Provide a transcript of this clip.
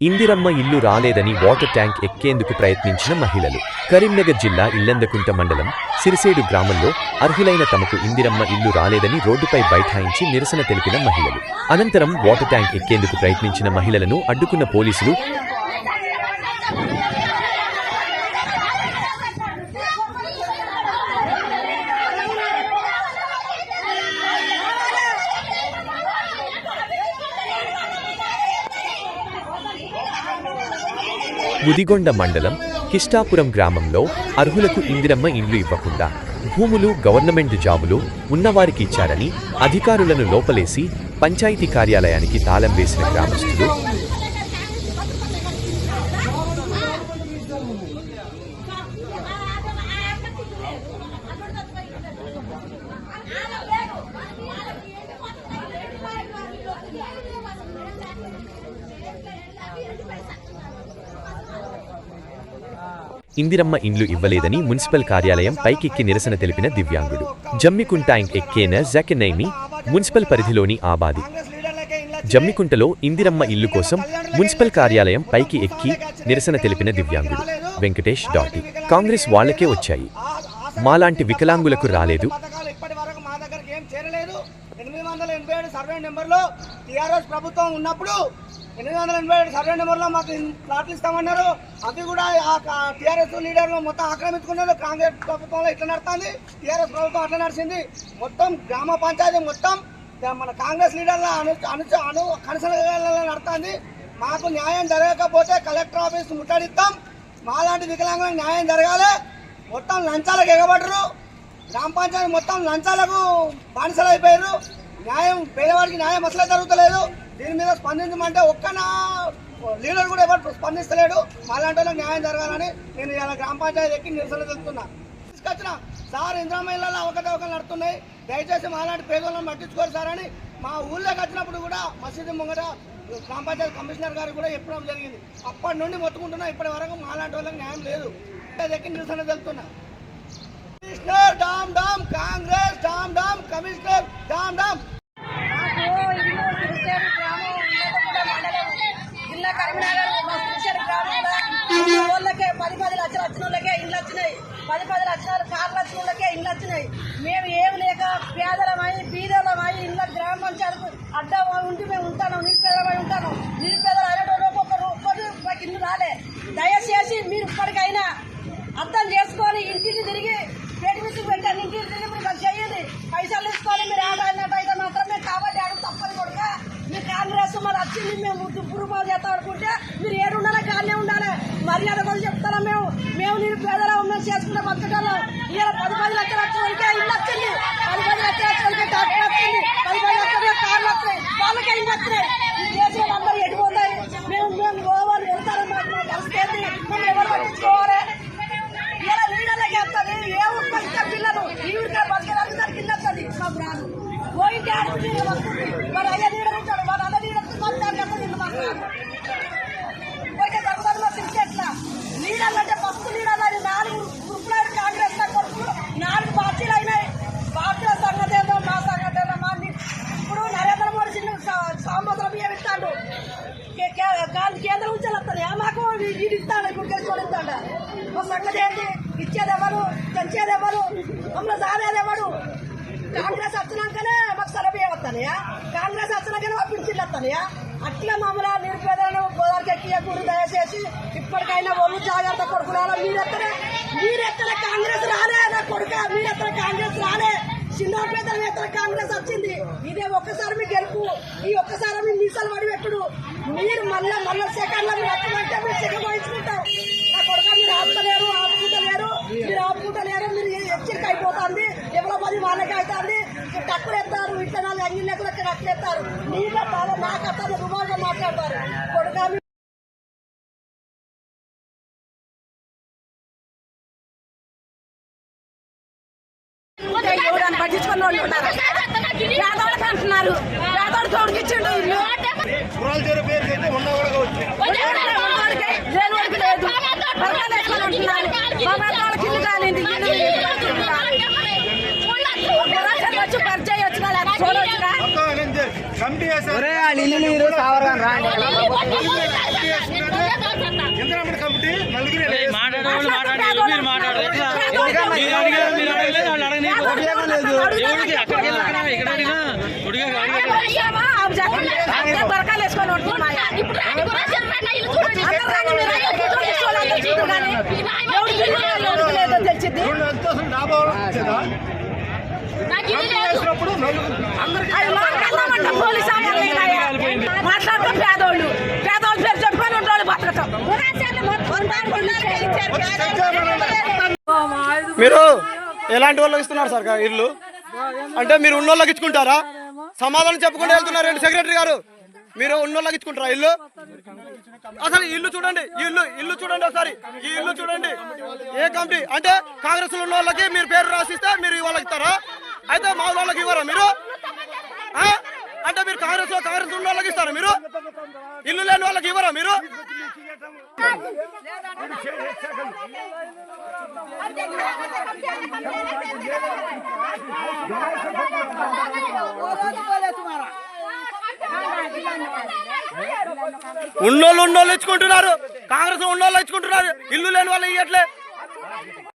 ఇందిరమ్మ ఇల్లు రాలేదని water tank ఎక్కేందుకు ప్రయత్నించిన మహిళలు. కరీంనగర్ జిల్లా ఇల్లందకుంట మండలం సిరిసేడు గ్రామంలో అర్హులైన తమకు ఇందిరమ్మ ఇల్లు రాలేదని రోడ్డుపై బైఠాయించి నిరసన తెలిపిన మహిళలు. అనంతరం వాటర్ ట్యాంక్ ఎక్కేందుకు ప్రయత్నించిన మహిళలను అడ్డుకున్న పోలీసులు ముదిగొండ మండలం కిష్టాపురం గ్రామంలో అర్హులకు ఇందిరమ్మ ఇండ్లు ఇవ్వకుండా భూములు గవర్నమెంట్ జాబులు ఉన్నవారికి ఇచ్చారని అధికారులను లోపలేసి పంచాయతీ కార్యాలయానికి తాళం వేసిన గ్రామస్తులు ఇందిరమ్మ ఇండ్లు ఇవ్వలేదని మున్సిపల్ కార్యాలయం పైకెక్కి నిరసన తెలిపిన దివ్యాంగుడు. జమ్మికుంటాయింగ్ ఎక్కేన జకెనైమి మున్సిపల్ పరిధిలోని ఆబాది. జమ్మికుంటలో ఇందిరమ్మ ఇల్లు కోసం మున్సిపల్ కార్యాలయం పైకి ఎక్కి నిరసన తెలిపిన దివ్యాంగుడు. వెంకటేష్ డాటి. కాంగ్రెస్ వాళ్ళకే వచ్చాయి. మాలాంటి వికలాంగులకు రాలేదు. ఎనిమిది వందల ఎనభై ఏడు సర్వే నెంబర్లో టీఆర్ఎస్ ప్రభుత్వం ఉన్నప్పుడు ఎనిమిది వందల ఎనభై ఏడు సర్వే నెంబర్లో మాకు ప్లాట్లు ఇస్తామన్నారు. అవి కూడా టీఆర్ఎస్ లీడర్లు మొత్తం ఆక్రమించుకున్నారు. కాంగ్రెస్ ప్రభుత్వంలో ఇట్లా నడుతుంది టీఆర్ఎస్ ప్రభుత్వం అట్లా నడిచింది. మొత్తం గ్రామ పంచాయతీ మొత్తం మన కాంగ్రెస్ లీడర్ల అను అను అను కనసనలో నడుస్తుంది. మాకు న్యాయం జరగకపోతే కలెక్టర్ ఆఫీస్ ముట్టడిస్తాం. మాలాంటి వికలాంగులకు న్యాయం జరగాలి. మొత్తం లంచాలకు ఎగబడరు. గ్రామ పంచాయతీ మొత్తం లంచాలకు బానిసలు అయిపోయారు న్యాయం పేదవాడికి న్యాయం అసలే జరుగుతలేదు. దీని మీద స్పందించమంటే ఒక్క నా లీడర్ కూడా ఎవరు స్పందిస్తలేడు. మాలాంటి వాళ్ళకి న్యాయం జరగాలని నేను ఇలా గ్రామ పంచాయతీ ఎక్కి నిరసన తెలుపుతున్నా. తీసుకొచ్చిన సార్ ఇంద్రామహిళలో అవకతవకలు నడుతున్నాయి దయచేసి మాలాంటి పేదలను పట్టించుకోరు సార్ అని మా ఊళ్ళోకి వచ్చినప్పుడు కూడా మసీదు ముంగట గ్రామ పంచాయతీ కమిషనర్ గారు కూడా చెప్పడం జరిగింది. అప్పటి నుండి మొత్తుకుంటున్నా ఇప్పటి వరకు మాలాంటి వాళ్ళకి న్యాయం లేదు. ఎక్కి నిరసన తెలుపుతున్నా. Commissioner down down down down commissioner down జిల్లా కరీంనగర్ మా సిరిసేరు గ్రామంలో వాళ్ళకే పది పది లక్షలు వచ్చిన వాళ్ళకే ఇండ్లు వచ్చినాయి పది పది లక్షలు కార్లు వచ్చిన వాళ్ళకే ఇల్లు వచ్చినాయి మేము ఏమి లేక పేదలమై బీదలమై ఇండ్ల గ్రామ పంచాయతీ అడ్డ ఉండి మేము ఉంటాను నిరుపేదమై ఉంటాను నిరుపేదలు అనేటోళ్ళకి ఒక ఒక్కరు మాకు ఇల్లు రాలే దయచేసి మీరు ఇప్పటికైనా అర్థం వచ్చింది మేము పురుపాలు చేస్తాం అనుకుంటే మీరు ఏడున్నారో కానీ ఉండాలి? మర్యాద కూడా చెప్తారా మేము? మేము నేను పేదలా ఉన్నాం చేసుకుంటే బతకటోళ్ళం ఇలా పది పది లక్షలు వచ్చిన ఇల్లు వచ్చింది. పది పది లక్షలు వచ్చిన వాళ్ళకే వచ్చింది పది పది లక్షలు కార్లు వస్తాయి వాళ్ళకే ఇల్లు వచ్చినాయి ఈ దేశం అందరూ ఎటుపోతాయి మేము మేము గోవాలు వెళ్తారు మాకు మా పరిస్థితి ఏంటి? మేము ఎవరు పట్టించుకోవాలి ఇలా నీళ్ళకి వస్తుంది ఏ ఊరికి ఇస్తే పిల్లలు ఈ ఊరికే బతకడానికి దానికి ఇల్లు వస్తుంది మాకు రాదు పోయింటి ఆడికి నీళ్ళు వస్తుంది మరి అయ్యా నీడ ఉంటాడు మరి అన్న నీడ దానికి వస్తుంది ఇల్లు మాకు రాదు పోయితే తగ్గుదల తిరిగి ఎట్లా నీళ్ళంటే ఫస్ట్ నీళ్ళని నాలుగు గ్రూపులు కాంగ్రెస్ కొడుకులు నాలుగు పార్టీలు అయినాయి పార్టీల సంగతి ఏదో మా సంగతి ఏదో మా ని- ఇప్పుడు నరేంద్ర మోడీ చిన్న సాంబోద్ర బియ్యం ఇస్తాడు కే- కే- గాంధీ కేంద్రం నుంచి వస్తాడు మాకు వీడు ఇస్తాడు ఇప్పుడు కేసుకొని మా సంగతి ఏంటి ఇచ్చేది ఎవరు ఎవరు మమ్మల్ని సాదేది ఎవరు కాంగ్రెస్ వచ్చినాకనే మాకు సలబియ్యం కాంగ్రెస్ వచ్చినాకనే మా పిలిచిళ్ళు వస్తానయా అట్లా మమ్మల్ని నిరుపేదలను గోదావరికి ఎక్కియకూడదు దయచేసి ఇప్పటికైనా ఒళ్ళు జాగ్రత్త కొడుకురాలా మీరెత్తనే మీరెత్తనే కాంగ్రెస్ రాలే. నా కొడుక మీరెత్తనే కాంగ్రెస్ రాలే. చిన్న పెద్ద ఎత్తన కాంగ్రెస్ వచ్చింది. ఇదే ఒక్కసారి మీ గెలుపు. ఈ ఒక్కసారి మీ మీసాలు పడి పెట్టుడు మీరు మళ్ళీ మళ్ళీ సెకండ్లో మీరు వచ్చినట్టే మీరు సెకండ్ వహించుకుంటాం నా కొడుక మీరు ఆపుతలేరు ఆపుకుంటలేరు. మీరు ఆపుకుంటలేరు మీరు హెచ్చరిక అయిపోతుంది ఎవరో పది వాళ్ళకి అవుతుంది టక్కులు ఎత్తారు ఇట్లా నాలుగు అంగిల్ లెక్కలు టక్కులు ఎత్తారు. నీ నా రుమాలుగా మాట్లాడతారు. ఎవరని పట్టించుకున్న వాళ్ళు ఉన్నారు? పేదోళ్ళకి అంటున్నారు. పేదోడు తోడుకిచ్చిండు ఇల్లు? కుర్రాల చెరు పేరుకి అయితే ఉన్న కూడా వచ్చి ఒరే వాళ్ళు ఇల్లు నీరు రాండి? మాట్లాడేవాళ్ళు మాట్లాడలేదు మీరు మాట్లాడలేదు? మీరు అడిగారు మీరు అడగలేదు వాళ్ళు అడగలేదు ఎవరికి అక్కడికి వెళ్ళి అక్కడ ఇక్కడ అడిగినా ఉడిగా తెలిసింది మాట్లాడితే పేదోళ్ళు. పేదోళ్ళు పేరు చెప్పుకొని ఉండోళ్ళు బతకటం. మీరు ఎలాంటి వాళ్ళకి ఇస్తున్నారు సార్ ఇల్లు? అంటే మీరు ఉన్నోళ్ళకి ఇచ్చుకుంటారా? సమాధానం చెప్పకుండా వెళ్తున్నారు ఏంటి సెక్రటరీ గారు? మీరు ఉన్నోళ్ళకి ఇచ్చుకుంటారా ఇల్లు? అసలు ఇల్లు చూడండి ఇల్లు ఇల్లు చూడండి ఒకసారి. ఈ ఇల్లు చూడండి. ఏ కమిటీ? అంటే కాంగ్రెస్లో ఉన్న వాళ్ళకి మీరు పేరు రాసిస్తే మీరు వాళ్ళకి ఇస్తారా? అయితే మా వాళ్ళకి ఇవ్వరా మీరు? అంటే మీరు కాంగ్రెస్లో కాంగ్రెస్ ఉన్న వాళ్ళకి ఇస్తారా మీరు? ఇల్లు లేని వాళ్ళకి ఇవ్వరా మీరు? ఉన్నోళ్ళు ఉన్నోళ్ళు ఇచ్చుకుంటున్నారు. కాంగ్రెస్ ఉన్నోళ్ళు ఇచ్చుకుంటున్నారు. ఇల్లు లేని వాళ్ళు ఇవ్వట్లే